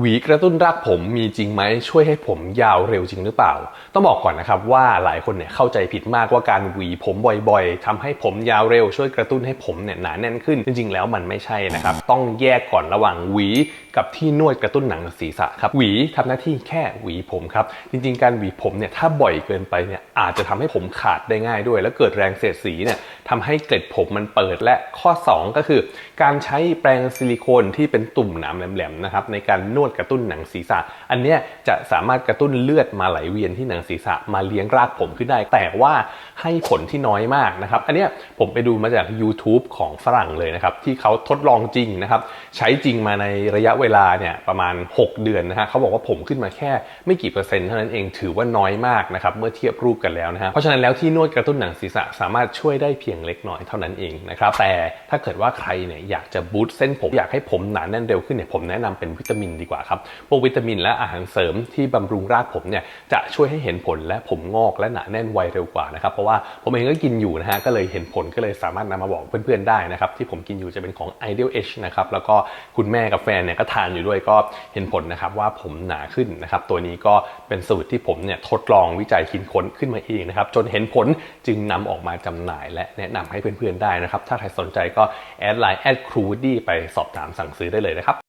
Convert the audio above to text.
หวีกระตุ้นรากผมมีจริงไหมช่วยให้ผมยาวเร็วจริงหรือเปล่า ต้องบอกก่อนนะครับว่าหลายคนเนี่ยเข้าใจผิดมากว่าการหวีผมบ่อยๆทำให้ผมยาวเร็วช่วยกระตุ้นให้ผมเนี่ยหนาแน่นขึ้น จริงๆ แล้วมันไม่ใช่นะครับ ต้องแยกก่อนระหว่างหวีกับที่นวดกระตุ้นหนังศีรษะครับหวีทำหน้าที่แค่หวีผมครับจริงๆ การหวีผมเนี่ยถ้าบ่อยเกินไปเนี่ยอาจจะทำให้ผมขาดได้ง่ายด้วย แล้วเกิดแรงเสียดสีเนี่ยทำให้เกล็ดผมมันเปิดและข้อ 2 ก็คือ การใช้แปรงซิลิโคนที่เป็นตุ่มหนามแหลมๆนะครับในการนวดวดกระตุ้นหนังศีรษะ อันเนี้ยจะสามารถกระตุ้นเลือดมาไหลเวียนที่หนังศีรษะมาเลี้ยงรากผมขึ้นได้ แต่ว่าให้ผลที่น้อยมากนะครับ อันเนี้ยผมไปดูมาจาก YouTube ของฝรั่งเลยนะครับ ที่เขาทดลองจริงนะครับ ใช้จริงมาในระยะเวลาเนี่ยประมาณ 6 เดือนนะฮะเขาบอกว่าผมขึ้นมาแค่ไม่กี่เปอร์เซ็นต์เท่านั้นเองถือว่าน้อยมากนะครับ เมื่อเทียบรูปกันแล้วนะฮะเพราะฉะนั้นแล้วที่นวดกระตุ้นหนังศีรษะสามารถช่วยได้เพียงเล็กน้อยเท่านั้นเองนะครับแต่ถ้าเกิดว่าใครเนี่ยอยากจะบูตเส้นผมอยากให้ผมหนาแน่นเร็วขึ้นเนี่ยผมแนะนำเป็นวิตามินดีกว่าครับ พวกวิตามินและอาหารเสริมที่บำรุงรากผมเนี่ยจะช่วยให้เห็นผลและผมงอกและหนาแน่นไวเร็วกว่านะครับเพราะว่าผมเองก็กินอยู่นะฮะก็เลยเห็นผลก็เลยสามารถนำมาบอกเพื่อนๆได้นะครับที่ผมกินอยู่จะเป็นของ Ideal H นะครับแล้วก็คุณแม่กับแฟนเนี่ยก็ทานอยู่ด้วยก็เห็นผลนะครับว่าผมหนาขึ้นนะครับตัวนี้ก็เป็นสูตรที่ผมเนี่ยทดลองวิจัยคิดค้นขึ้นมาเองนะครับจนเห็นผลจึงนำออกมาจำหน่ายและแนะนำให้เพื่อนๆได้นะครับถ้าใครสนใจก็แอดไลน์แอดครูดี้ไปสอบถามสั่งซื้อได้เลยนะครับ